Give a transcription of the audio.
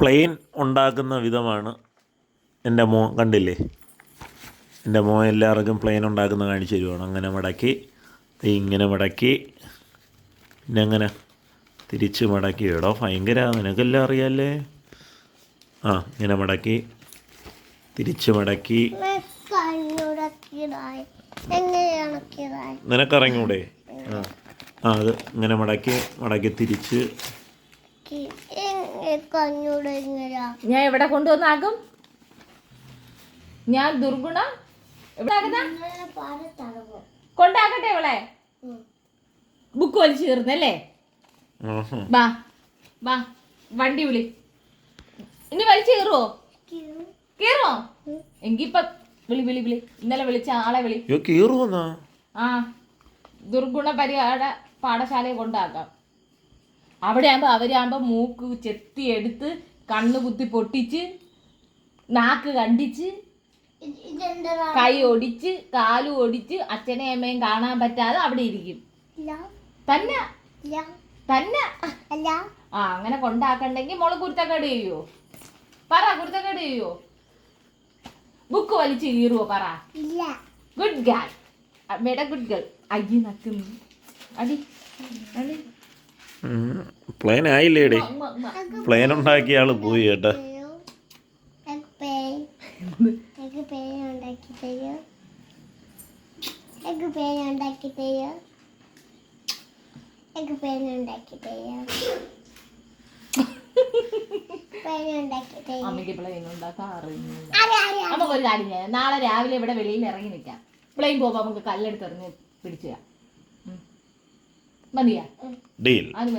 Plain ഉണ്ടാക്കുന്ന വിധമാണ് എന്റെ മോ കണ്ടില്ലേ? എന്റെ മോ എല്ലാവർക്കും പ്ലെയിൻ ഉണ്ടാക്കുന്ന കാണിച്ചു തരുവാണ്. അങ്ങനെ മടക്കി ഇങ്ങനെ മടക്കി പിന്നെ അങ്ങനെ തിരിച്ച് മടക്കി. ഇടോ ഭയങ്കര നിനക്കെല്ലാം അറിയാമല്ലേ ആ ഇങ്ങനെ മടക്കി തിരിച്ച് മടക്കി. നിനക്കറിഞ്ഞൂടെ? ആ അത് ഇങ്ങനെ മടക്കി മടക്കി തിരിച്ച് ഞാൻ എവിടെ കൊണ്ടുവന്നാകും ഞാൻ ദുർഗുണ കൊണ്ടാക്കട്ടെ ഇവളെ. ബുക്ക് വലിച്ചു തീർന്നല്ലേ? ബാ വാ വാ വണ്ടി വിളി. ഇനി വലിച്ചു കീറുവോ? കീറോ. എങ്കി വിളി വിളി വിളി. ഇന്നലെ വിളിച്ച ആളെ വിളി. ആ ദുർഗുണ പരിഹാര പാഠശാലയെ കൊണ്ടാക്കാം. അവിടെ ആകുമ്പോൾ അവരാകുമ്പോൾ മൂക്ക് ചെത്തി എടുത്ത് കണ്ണ് കുത്തി പൊട്ടിച്ച് നാക്ക് കണ്ടിച്ച് കൈ ഒടിച്ച് കാൽ ഒടിച്ച് അച്ഛനെ അമ്മയും കാണാൻ പറ്റാതെ അവിടെ ഇരിക്കും. തന്നെ? തന്നെ? ആ അങ്ങനെ കൊണ്ടാക്കണ്ടെങ്കിൽ മോൾ കുരുത്തക്കേട് ചെയ്യോ? പറ കുരുത്തക്കേട് ചെയ്യോ? ബുക്ക് വലിച്ച് കീറുവോ പറ? ഗുഡ് ഗാൾ അമ്മയുടെ ഗുഡ് ഗേൾ അയ്യ നക്കുന്നു അടി അടി. പ്ലെയിൻ ആയില്ലേടി. പ്ലെയിൻ ഉണ്ടാക്കിയ ആൾ പോയി കേട്ടോ. നാളെ രാവിലെ ഇവിടെ വെളിയിൽ ഇറങ്ങി നിൽക്കാം. പ്ലെയിൻ പോകുമ്പോൾ നമുക്ക് കല്ലെടുത്ത് എറിഞ്ഞ് പിടിച്ചു. മതിയാ. ഡീൽ അത് മതി.